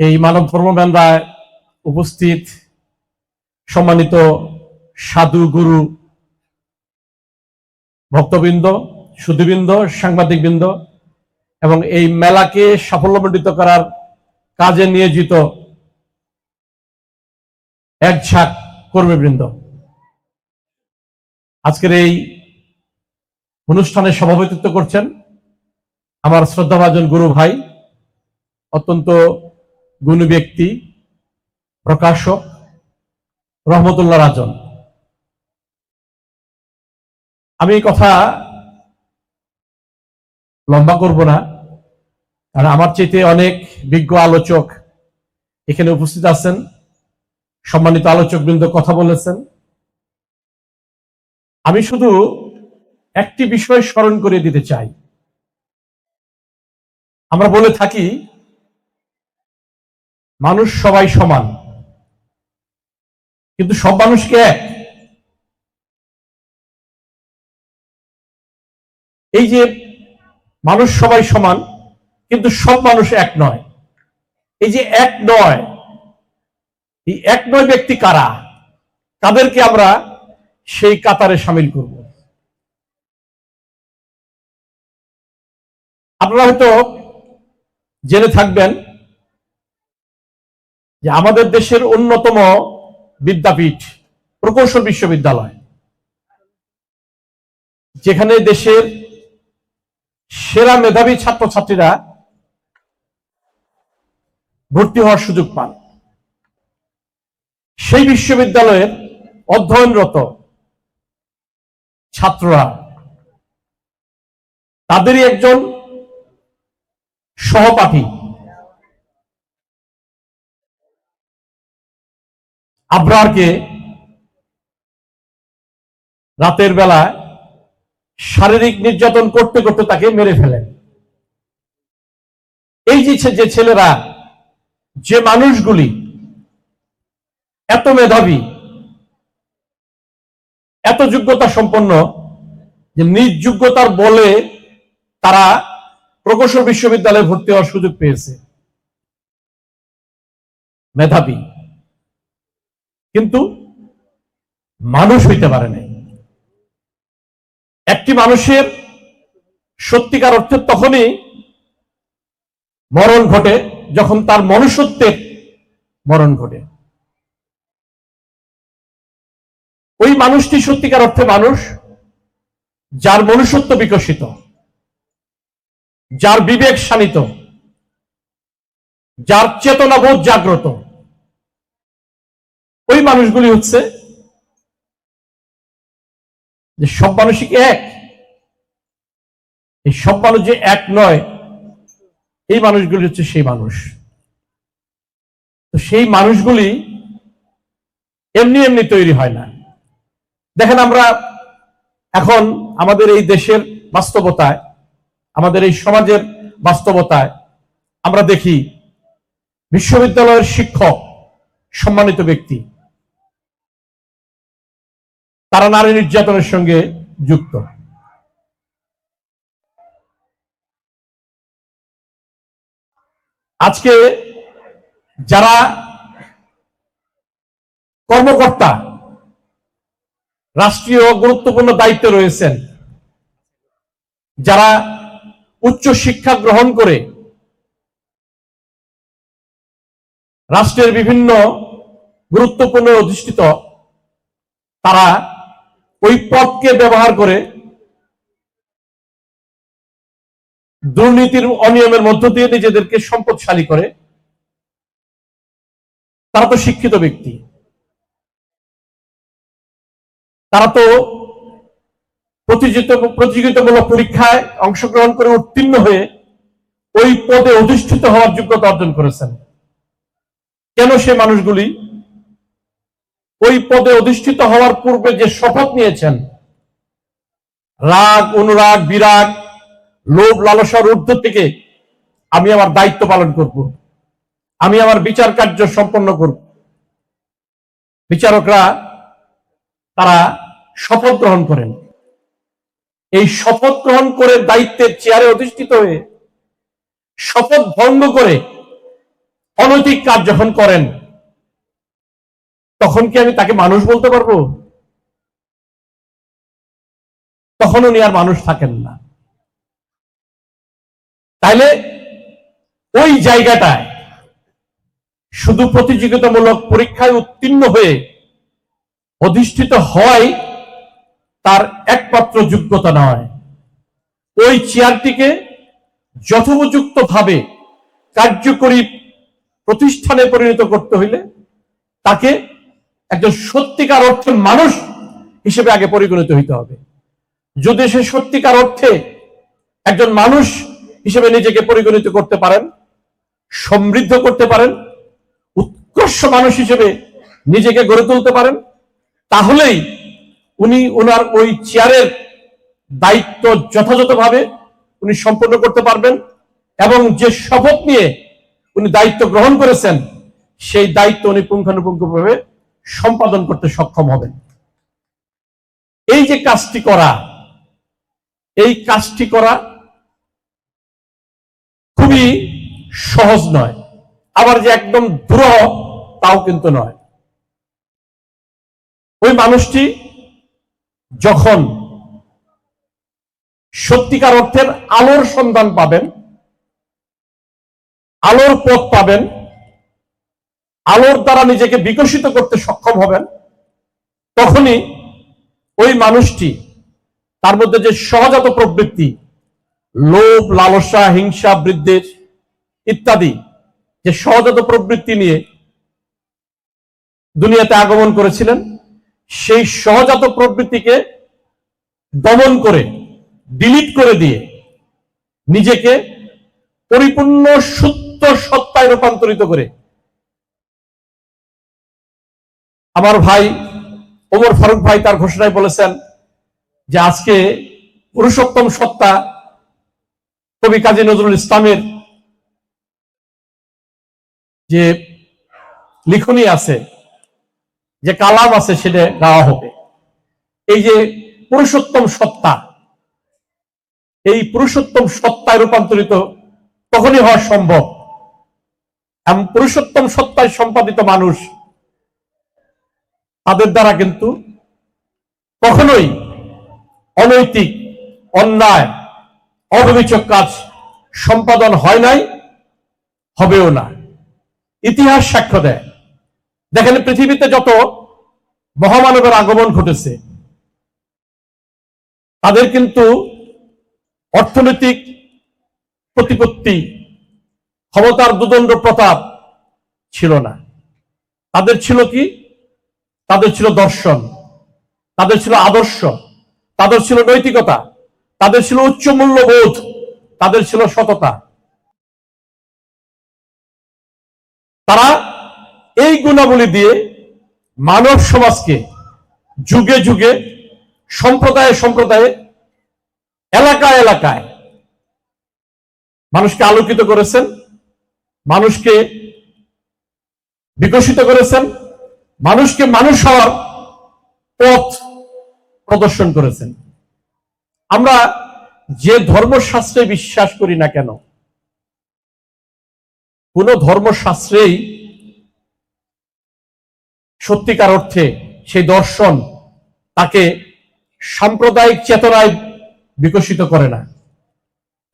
এই মানব ধর্মবেন্দায় উপস্থিত সম্মানিত সাধু গুরু ভক্তবৃন্দ, সুধীবৃন্দ, সাংবাদিকবৃন্দ এবং এই মেলাকে সাফল্যমণ্ডিত করার কাজে নিয়োজিত এক ঝাঁক কর্মীবৃন্দ। আজকের এই অনুষ্ঠানে সভাপতিত্ব করছেন আমার শ্রদ্ধাভাজন গুরু ভাই, অত্যন্ত গুণী ব্যক্তি, প্রকাশক, রহমতুল্লাহ রাজন। আমি এই কথা লম্বা করব না, কারণ আমার চেয়ে অনেক বিজ্ঞ আলোচক এখানে উপস্থিত আছেন, সম্মানিত আলোচক বৃন্দ কথা বলেছেন। আমি শুধু একটি বিষয় স্মরণ করে দিতে চাই। আমরা বলে থাকি মানুষ সবাই সমান। কিন্তু সব মানুষকে এক? এই যে মানুষ সবাই সমান, কিন্তু সব মানুষ এক নয়। এই যে এক নয়, এই এক নয় ব্যক্তি কারা? তাদেরকে আমরা সেই কাতারে সামিল করব। আপনারা হয়তো জেনে থাকবেন যে আমাদের দেশের অন্যতম বিদ্যাপীঠ প্রকৌশল বিশ্ববিদ্যালয়, যেখানে দেশের সেরা মেধাবী ছাত্রছাত্রীরা ভর্তি হওয়ার সুযোগ পান। সেই বিশ্ববিদ্যালয়ের অধ্যয়নরত ছাত্ররা তাদেরই একজন সহপাঠী আবরারকে রাতের বেলা শারীরিক নির্যাতন করতে করতে তাকে মেরে ফেলেন। এই যে যে ছেলেরা, যে মানুষগুলি, এত মেধাবী, এত যোগ্যতা সম্পন্ন যে নিজ যোগ্যতার বলে তারা প্রকৌশল বিশ্ববিদ্যালয়ে ভর্তি হওয়ার সুযোগ পেয়েছে। মেধাবী। কিন্তু মানুষ হইতে পারে নাই। একটি মানুষের সত্যিকার অর্থে তখনই মরণ ঘটে যখন তার মনুষ্যত্বের মরণ ঘটে। ওই মানুষটি সত্যিকার অর্থে মানুষ, যার মনুষ্যত্ব বিকশিত, যার বিবেক শানিত, যার চেতনাবোধ জাগ্রত ওই মানুষগুলি হচ্ছে যে সব মানুষই এক? এই সব মানুষ যে এক নয়, এই মানুষগুলি হচ্ছে সেই মানুষ। তো সেই মানুষগুলি এমনি এমনি তৈরি হয় না। দেখেন আমরা এখন আমাদের এই দেশের বাস্তবতায়, আমাদের এই সমাজের বাস্তবতায় আমরা দেখি বিশ্ববিদ্যালয়ের শিক্ষক সম্মানিত ব্যক্তি। তারা নারী নির্যাতনের সঙ্গে যুক্ত। আজকে যারা কর্মকর্তা, রাষ্ট্রীয় গুরুত্বপূর্ণ দায়িত্বে রয়েছেন, যারা উচ্চ শিক্ষা গ্রহণ করে রাষ্ট্রের বিভিন্ন গুরুত্বপূর্ণ অধিষ্ঠিত, তারা ওই পদকে ব্যবহার করে দুর্নীতির অনিয়মের মধ্য দিয়ে নিজেদেরকে সম্পদশালী করে, তারা তো শিক্ষিত ব্যক্তি। তারা তো প্রতিযোগিতা প্রতিযোগিতামূলক পরীক্ষায় অংশগ্রহণ করে উত্তীর্ণ হয়ে ওই পদে অধিষ্ঠিত হওয়ার যোগ্যতা অর্জন করেছেন। কেন সে মানুষগুলি ওই পদে অধিষ্ঠিত হওয়ার পূর্বে যে শপথ নিয়েছেন, রাগ, অনুরাগ, বিরাগ, লোভ, লালসার ঊর্ধ্ব থেকে আমি আমার দায়িত্ব পালন করব। আমি আমার বিচার কার্য সম্পন্ন করব। বিচারকরা তারা শপথ গ্রহণ করেন। এই শপথ গ্রহণ করে দায়িত্বের চেয়ারে অধিষ্ঠিত হয়ে শপথ ভঙ্গ করে অনৈতিক কাজ যখন করেন তখন কি আমি তাকে মানুষ বলতে পারব? তখন উনি আর মানুষ থাকেন না। তাইলে ওই জায়গাটায় শুধু প্রতিযোগিতামূলক পরীক্ষায় উত্তীর্ণ হয়ে অধিষ্ঠিত হয় তার একমাত্র যোগ্যতা নয়। ওই চেয়ারটিকে যথোপযুক্ত ভাবে কার্যকরী প্রতিষ্ঠানে পরিণত করতে হইলে তাকে একজন সত্যিকার অর্থে মানুষ হিসেবে আগে পরিগণিত হইতে হবে। যদি সে সত্যিকার অর্থে একজন মানুষ হিসেবে নিজেকে পরিগণিত করতে পারেন, সমৃদ্ধ করতে পারেন, উৎকর্ষ মানুষ হিসেবে নিজেকে গড়ে তুলতে পারেন, তাহলেই উনি ওনার ওই চেয়ারের দায়িত্ব যথাযথভাবে উনি সম্পন্ন করতে পারবেন এবং যে শপথ নিয়ে উনি দায়িত্ব গ্রহণ করেছেন, সেই দায়িত্ব উনি পুঙ্খানুপুঙ্খভাবে সম্পাদন করতে সক্ষম হবেন। এই যে কাজটি করা, এই কাজটি করা খুবই সহজ নয়। আবার যে একদম দ্রুহ, তাও কিন্তু নয়। ওই মানুষটি যখন সত্যিকার অর্থের আলোর সন্ধান পাবেন, আলোর পথ পাবেন আলোর দ্বারা নিজেকে বিকশিত করতে সক্ষম হবেন, তখনই ওই মানুষটি, তার মধ্যে যে সহজাত প্রবৃত্তি, লোভ, লালসা, হিংসা, বৃদ্ধির ইত্যাদি, যে সহজাত প্রবৃত্তি নিয়ে দুনিয়াতে আগমন করেছিলেন, সেই সহজাত প্রবৃত্তিকে দমন করে ডিলিট করে দিয়ে নিজেকে পরিপূর্ণ সত্য সত্তায় রূপান্তরিত করে আমার ভাই, ওমর ফারুক ভাই তার ঘোষণায় বলেছেন যে আজকে পুরুষোত্তম সত্তা কবি কাজী নজরুল ইসলামের যে লিখনি আছে, যে কালাম আছে সেটা গাওয়া হবে। এই যে পুরুষোত্তম সত্তা, এই পুরুষোত্তম সত্তায় রূপান্তরিত তখনই হওয়া সম্ভব। এমন পুরুষোত্তম সত্তায় সম্পাদিত মানুষ তাদের দ্বারা কিন্তু কখনোই অনৈতিক, অন্যায় অবিবেচক কাজ সম্পাদন হয় নাই, হবেও না। ইতিহাস সাক্ষ্য দেয়। দেখেন, পৃথিবীতে যত মহামানবের আগমন ঘটেছে, তাদের কিন্তু অর্থনৈতিক প্রতিপত্তি, ক্ষমতার দুদণ্ড প্রতাপ ছিল না। তাদের ছিল কি? তাদের ছিল দর্শন, তাদের ছিল আদর্শ, তাদের ছিল নৈতিকতা, তাদের ছিল উচ্চ মূল্যবোধ, তাদের ছিল সততা। তারা এই গুণাবলী দিয়ে মানব সমাজকে যুগে যুগে, সম্প্রদায়ে সম্প্রদায়ে, এলাকায় এলাকায় মানুষকে আলোকিত করেছেন, মানুষকে বিকশিত করেছেন মানুষকে মানুষ হওয়ার পথ প্রদর্শন করেছেন। আমরা যে ধর্মশাস্ত্রে বিশ্বাস করি না কেন, কোন ধর্মশাস্ত্রেই সত্যিকার অর্থে সেই দর্শন তাকে সাম্প্রদায়িক চেতনায় বিকশিত করে না।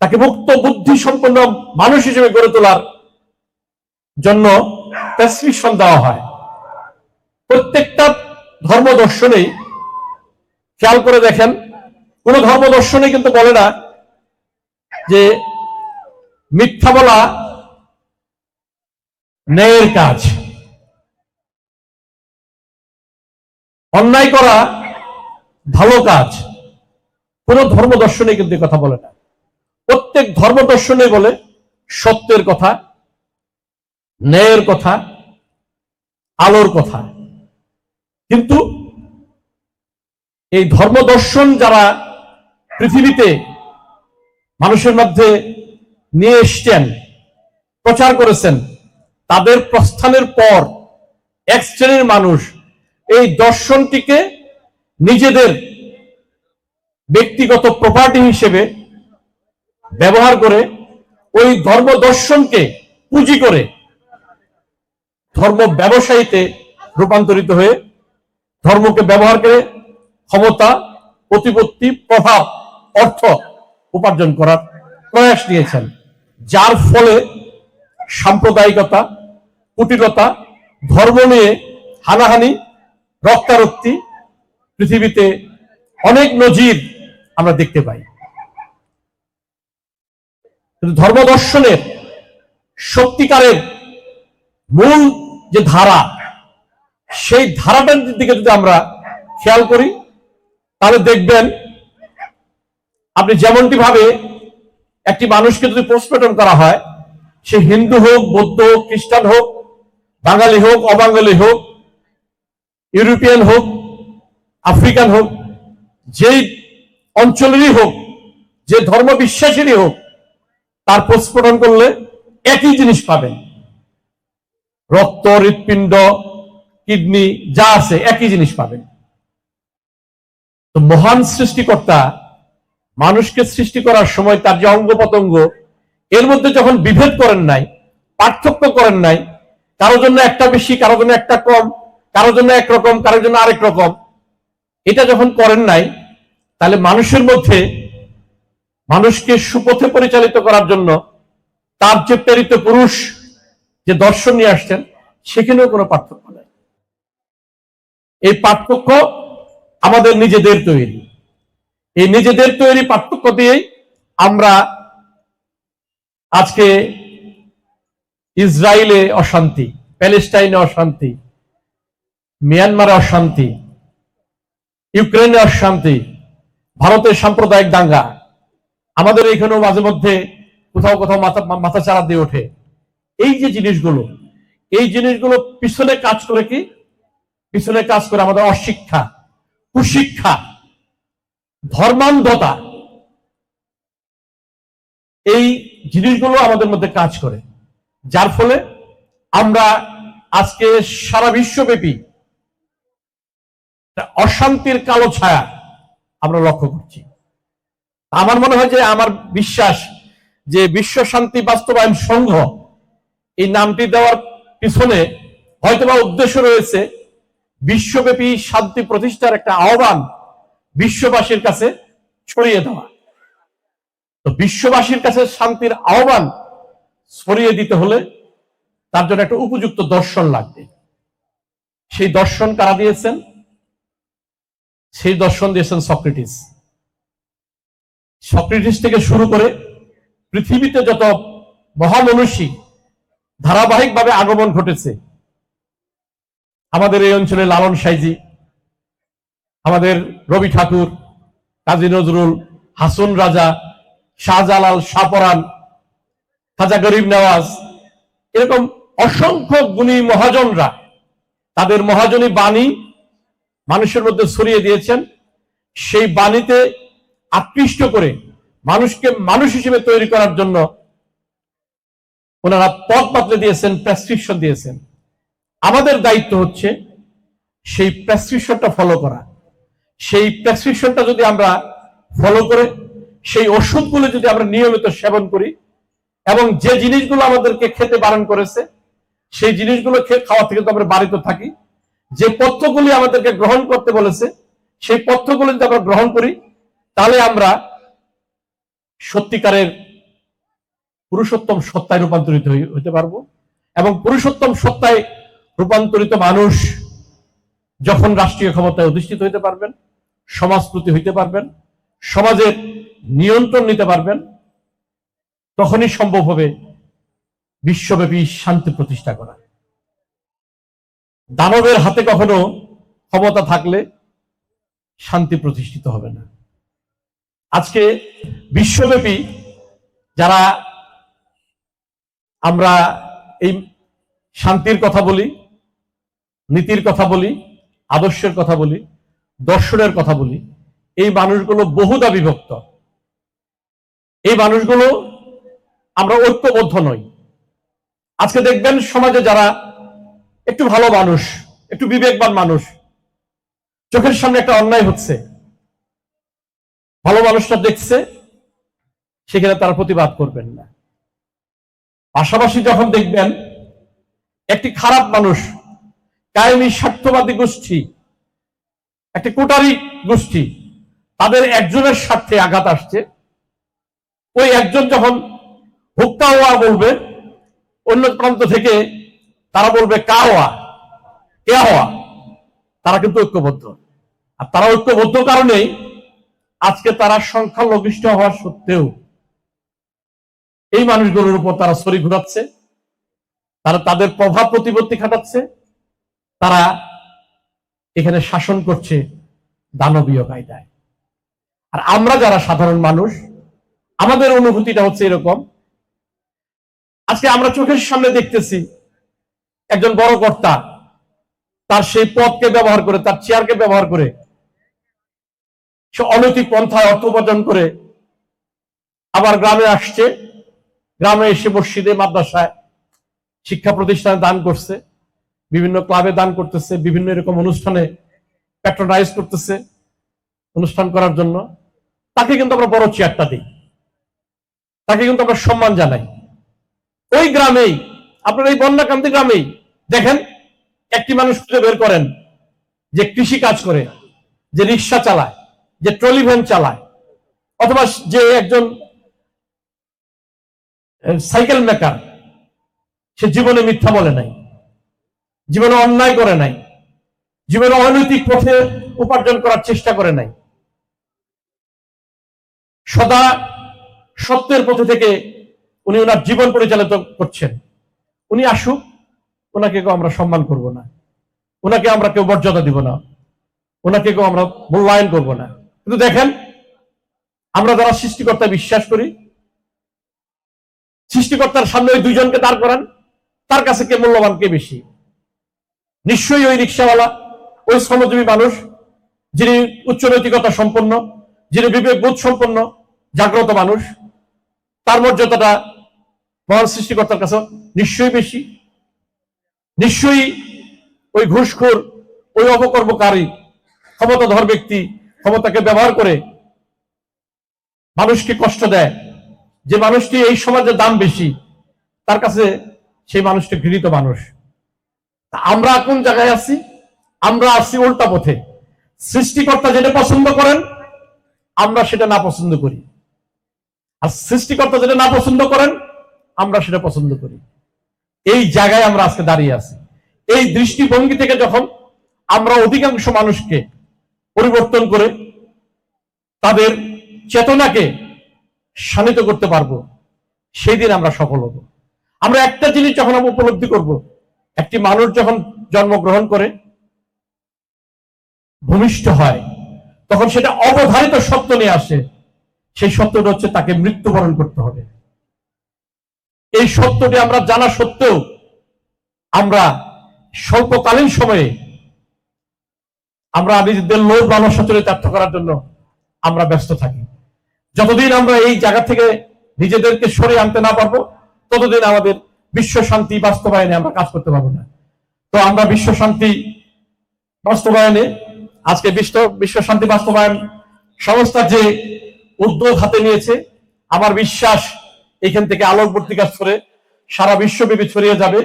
তাকে মুক্ত বুদ্ধি সম্পন্ন মানুষ হিসেবে গড়ে তোলার জন্য প্রেসক্রিপশন দেওয়া হয়। প্রত্যেকটা ধর্ম দর্শনেই খেয়াল করে দেখেন, কোন ধর্ম দর্শনে কিন্তু বলে না যে মিথ্যা বলা ন্যায়ের কাজ। অন্যায় করা ভালো কাজ। কোন ধর্ম দর্শনে কিন্তু কথা বলে না। প্রত্যেক ধর্ম দর্শনে বলে সত্যের কথা, ন্যায়ের কথা, আলোর কথা। কিন্তু এই ধর্ম দর্শন যারা পৃথিবীতে মানুষের মধ্যে নিয়ে এসছেন, প্রচার করেছেন, তাদের প্রস্থানের পর এক শ্রেণির মানুষ এই দর্শনটিকে নিজেদের ব্যক্তিগত প্রপার্টি হিসেবে ব্যবহার করে ওই ধর্ম দর্শনকে পুঁজি করে ধর্ম ব্যবসায়ীতে রূপান্তরিত হয়ে ধর্মকে ব্যবহার করে ক্ষমতা, প্রতিপত্তি, প্রভাব, অর্থ উপার্জন করার প্রয়াস নিয়েছেন। যার ফলে সাম্প্রদায়িকতা, কুটিলতা, ধর্ম নিয়ে হানাহানি, রক্তারক্তি পৃথিবীতে অনেক নজির আমরা দেখতে পাই। কিন্তু ধর্ম দর্শনের সত্যিকারের মূল যে ধারা সেই ধারাটার দিকে যদি আমরা খেয়াল করি, তাহলে দেখবেন আপনি যেমনটি ভাবে একটি মানুষকে যদি পোস্টমর্টম করা হয়, সে হিন্দু হোক, বৌদ্ধ হোক, খ্রিস্টান হোক, বাঙালি হোক, অবাঙালি হোক, ইউরোপিয়ান হোক, আফ্রিকান হোক, যেই অঞ্চলেরই হোক, যে ধর্ম বিশ্বাসেরই হোক, তার প্রস্ফুটন করলে একই জিনিস পাবেন। রক্ত, হৃৎপিণ্ড কিডনি যা আছে একই জিনিস পাবেন। তো মহান সৃষ্টিকর্তা মানুষকে সৃষ্টি করার সময় তার যে অঙ্গ পতঙ্গ এর মধ্যে যখন বিভেদ করেন নাই, পার্থক্য করেন নাই কারোর জন্য একটা বেশি কারোর জন্য একটা কম কারোর জন্য একরকম কারোর জন্য আরেক রকম, এটা যখন করেন নাই, তাহলে মানুষের মধ্যে মানুষকে সুপথে পরিচালিত করার জন্য তার যে প্রেরিত পুরুষ যে দর্শন নিয়ে আসছেন, সেখানেও কোনো পার্থক্য নেই। এই পার্থক্য আমাদের নিজেদের তৈরি। এই নিজেদের তৈরি পার্থক্য দিয়েই আমরা আজকে ইসরায়েলে অশান্তি, প্যালেস্টাইনে অশান্তি, মিয়ানমারে অশান্তি, ইউক্রেনে অশান্তি, ভারতের সাম্প্রদায়িক দাঙ্গা, আমাদের এখানেও মাঝে মধ্যে কোথাও কোথাও মাথা মাথা চারা দিয়ে ওঠে। এই যে জিনিসগুলো, এই জিনিসগুলো পিছনে কাজ করে কি পিছনে কাজ করে আমাদের অশিক্ষা, কুশিক্ষা, ধর্মান্ধতা, এই জিনিসগুলো আমাদের মধ্যে কাজ করে। যার ফলে আমরা আজকে সারা বিশ্বব্যাপী অশান্তির কালো ছায়া আমরা লক্ষ্য করছি। আমার মনে হয় যে আমার বিশ্বাস যে বিশ্ব শান্তি বাস্তবায়ন সংঘ এই নামটি দেওয়ার পিছনে হয়তোবা উদ্দেশ্য রয়েছে বিশ্বব্যাপী শান্তি প্রতিষ্ঠার একটা আহ্বান বিশ্ববাসীর কাছে ছড়িয়ে দেওয়া। তো বিশ্ববাসীর কাছে শান্তির আহ্বান ছড়িয়ে দিতে হলে তার জন্য একটা উপযুক্ত দর্শন লাগবে। সেই দর্শন কারা দিয়েছেন? সেই দর্শন দিয়েছেন সক্রেটিস। সক্রেটিস থেকে শুরু করে পৃথিবীতে যত মহামনুষী ধারাবাহিকভাবে আগমন ঘটেছে আমাদের এই অঞ্চলে লালন সাইজি, আমাদের রবি ঠাকুর, কাজী নজরুল, হাসুন রাজা, শাহজালাল শাহপরান খাজা গরিব নওয়াজ, এরকম অসংখ্য গুণী মহাজনরা তাদের মহাজনী বাণী মানুষের মধ্যে ছড়িয়ে দিয়েছেন। সেই বাণীতে আকৃষ্ট করে মানুষকে মানুষ হিসেবে তৈরি করার জন্য ওনারা পথ পাতলে দিয়েছেন প্রেসক্রিপশন দিয়েছেন। আমাদের দায়িত্ব হচ্ছে সেই প্রেসক্রিপশনটা ফলো করা। সেই প্রেসক্রিপশনটা যদি আমরা ফলো করে, সেই ওষুধগুলো যদি আমরা নিয়মিত সেবন করি, এবং যে জিনিসগুলো আমাদেরকে খেতে বারণ করেছে, সেই জিনিসগুলো খেয়ে খাওয়া থেকে তো আমরা বাড়িতে থাকি। যে পথ্যগুলি আমাদেরকে গ্রহণ করতে বলেছে, সেই পথ্যগুলো যদি আমরা গ্রহণ করি, তাহলে আমরা সত্যিকারের পুরুষোত্তম সত্তায় রূপান্তরিত হই- হইতে পারব। এবং পুরুষোত্তম সত্তায় রূপান্তরিত মানুষ যখন রাষ্ট্রীয় ক্ষমতায় অধিষ্ঠিত হইতে পারবেন, সমাজপ্রতি হইতে পারবেন, সমাজের নিয়ন্ত্রণ নিতে পারবেন, তখনই সম্ভব হবে বিশ্বব্যাপী শান্তি প্রতিষ্ঠা করা। দানবের হাতে কখনো ক্ষমতা থাকলে শান্তি প্রতিষ্ঠিত হবে না। আজকে বিশ্বব্যাপী যারা আমরা এই শান্তির কথা বলি নীতির কথা বলি, আদর্শের কথা বলি, দর্শনের কথা বলি, এই মানুষগুলো বহুদা বিভক্ত। এই মানুষগুলো আমরা ঐক্যবদ্ধ নই। আজকে দেখবেন সমাজে যারা একটু ভালো মানুষ, একটু বিবেকবান মানুষ, চোখের সামনে একটা অন্যায় হচ্ছে, ভালো মানুষটা দেখছে, সেখানে তারা প্রতিবাদ করবেন না। পাশাপাশি যখন দেখবেন একটি খারাপ মানুষ কায়েমি স্বার্থবাদী গোষ্ঠী, একটি কোটারি গোষ্ঠী, তাদের একজনের স্বার্থে আঘাত আসছে। ওই একজন যখন হুক্কা হওয়া বলবে, অন্য প্রান্ত থেকে তারা বলবে, কা হওয়া কে হওয়া তারা কিন্তু ঐক্যবদ্ধ। আর তারা ঐক্যবদ্ধ কারণেই আজকে তারা সংখ্যালঘিষ্ঠ হওয়ার সত্ত্বেও এই মানুষগুলোর উপর তারা ছড়ি ঘুরাচ্ছে, তারা তাদের প্রভাব প্রতিপত্তি খাটাচ্ছে। তারা এখানে শাসন করছে দানবীয় কায়দায়। আর আমরা যারা সাধারণ মানুষ, আমাদের অনুভূতিটা হচ্ছে এরকম। আজকে আমরা চোখের সামনে দেখতেছি একজন বড় কর্তা, তার সেই পদকে ব্যবহার করে, তার চেয়ারকে ব্যবহার করে, সে অনৈতিক পন্থায় অর্থ উপার্জন করে আবার গ্রামে আসছে। গ্রামে এসে মসজিদে, মাদ্রাসায় শিক্ষা প্রতিষ্ঠানে দান করছে। বিভিন্ন ক্লাবে দান করতেছে, বিভিন্ন এরকম অনুষ্ঠানে প্যাট্রোনাইজ করতেছে অনুষ্ঠান করার জন্য। তাকে কিন্তু আমরা বড় চেয়ারটা দিই। তাকে কিন্তু আমরা সম্মান জানাই। ওই গ্রামেই, আপনার এই বন্যাকান্তি গ্রামেই, দেখেন, একটি মানুষ খুঁজে বের করেন যে কৃষি কাজ করে, যে রিক্সা চালায়, যে ট্রলি ভ্যান চালায়, অথবা যে একজন সাইকেল মেকার, সে জীবনে মিথ্যা বলে নাই। জীবনে অন্যায় করে নাই। জীবনে অনৈতিক পথে উপার্জন করার চেষ্টা করে নাই। সদা সত্যের পথে থেকে উনি ওনার জীবন পরিচালিত করছেন। উনি আসুক, ওনাকে কেউ আমরা সম্মান করব না। ওনাকে আমরা কেউ মর্যাদা দিব না। ওনাকে কেউ আমরা মূল্যায়ন করব না। কিন্তু দেখেন, আমরা যারা সৃষ্টিকর্তা বিশ্বাস করি, সৃষ্টিকর্তার সামনে ওই দুইজনকে দাঁড় করান, তার কাছে কে মূল্যবান, কে বেশি? নিশ্চয়ই ওই রিক্সাওয়ালা, ওই শ্রমজীবী মানুষ, যিনি উচ্চ নৈতিকতা সম্পন্ন, যিনি বিবেক বোধ সম্পন্ন, জাগ্রত মানুষ, তার মর্যাদাটা মহান সৃষ্টিকর্তার কাছে নিশ্চয়ই বেশি। নিশ্চয়ই ওই ঘুষখোর, ওই অপকর্মকারী, ক্ষমতাধর ব্যক্তি, ক্ষমতাকে ব্যবহার করে মানুষকে কষ্ট দেয়। যে মানুষটি এই সমাজের দাম বেশি, তার কাছে সেই মানুষটি ঘৃণিত মানুষ। আমরা কোন জায়গায় আছি? আমরা আছি উল্টা পথে। সৃষ্টিকর্তা যেটা পছন্দ করেন, আমরা সেটা না পছন্দ করি। আর সৃষ্টিকর্তা যেটা না পছন্দ করেন, আমরা সেটা পছন্দ করি। এই জায়গায় আমরা আজকে দাঁড়িয়ে আছি। এই দৃষ্টিভঙ্গি থেকে যখন আমরা অধিকাংশ মানুষকে পরিবর্তন করে তাদের চেতনাকে শানিত করতে পারব, সেই দিন আমরা সফল হব। আমরা একটা জিনিস যখন আমরা উপলব্ধি করব একটি মানুষ যখন জন্মগ্রহণ করে, ভূমিষ্ঠ হয়, তখন সেটা অবধারিত সত্য নিয়ে আসে। সেই সত্যটা হচ্ছে তাকে মৃত্যুবরণ করতে হবে। এই সত্যটি আমরা জানা সত্ত্বেও আমরা স্বল্পকালীন সময়ে আমরা নিজেদের লোভ লালসা চরিতার্থ করার জন্য আমরা ব্যস্ত থাকি। যতদিন আমরা এই জায়গা থেকে নিজেদেরকে সরে আনতে না পারব, ততদিন আমাদের বিশ্ব শান্তি বাস্তবায়নে আমরা কাজ করতে পারব না। তো আমরা বিশ্ব শান্তি বাস্তবায়নে, আজকে বিশ্ব বিশ্ব শান্তি বাস্তবায়ন সংস্থা যে উদ্যোগ হাতে নিয়েছে, আমার বিশ্বাস এখান থেকে আলোকবর্তী কাজ করে সারা বিশ্বব্যাপী ছড়িয়ে যাবে।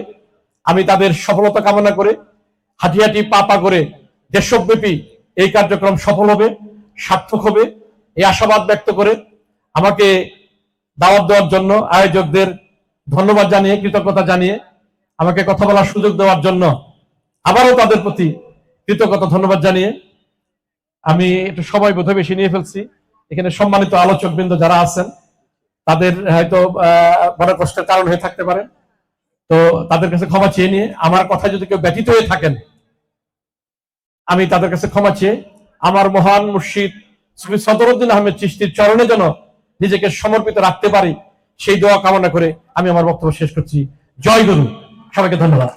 আমি তাদের সফলতা কামনা করে হাঁটি হাঁটি পা পা করে দেশব্যাপী এই কার্যক্রম সফল হবে, সার্থক হবে, এই আশাবাদ ব্যক্ত করে আমাকে দাওয়াত দেওয়ার জন্য আয়োজকদের ধন্যবাদ জানিয়ে, কৃতজ্ঞতা জানিয়ে আমাকে কথা বলার সুযোগ দেওয়ার জন্য আবারও তাদের প্রতি কৃতজ্ঞতা, ধন্যবাদ জানিয়ে আমি একটু সময় বোধহয় বেশি নিয়ে ফেলছি। এখানে সম্মানিত আলোচক বৃন্দ যারা আছেন, তাদের হয়তো বড় কষ্টের কারণ হয়ে থাকতে পারে। তো তাদের কাছে ক্ষমা চেয়ে নিয়ে, আমার কথা যদি কেউ ব্যতীত হয়ে থাকেন, আমি তাদের কাছে ক্ষমা চেয়ে, আমার মহান মুর্শিদ সদরুদ্দিন আহমেদ চিস্তির চরণে যেন নিজেকে সমর্পিত রাখতে পারি সেই দোয়া কামনা করে আমি আমার বক্তব্য শেষ করছি। জয় গুরু। সবাইকে ধন্যবাদ।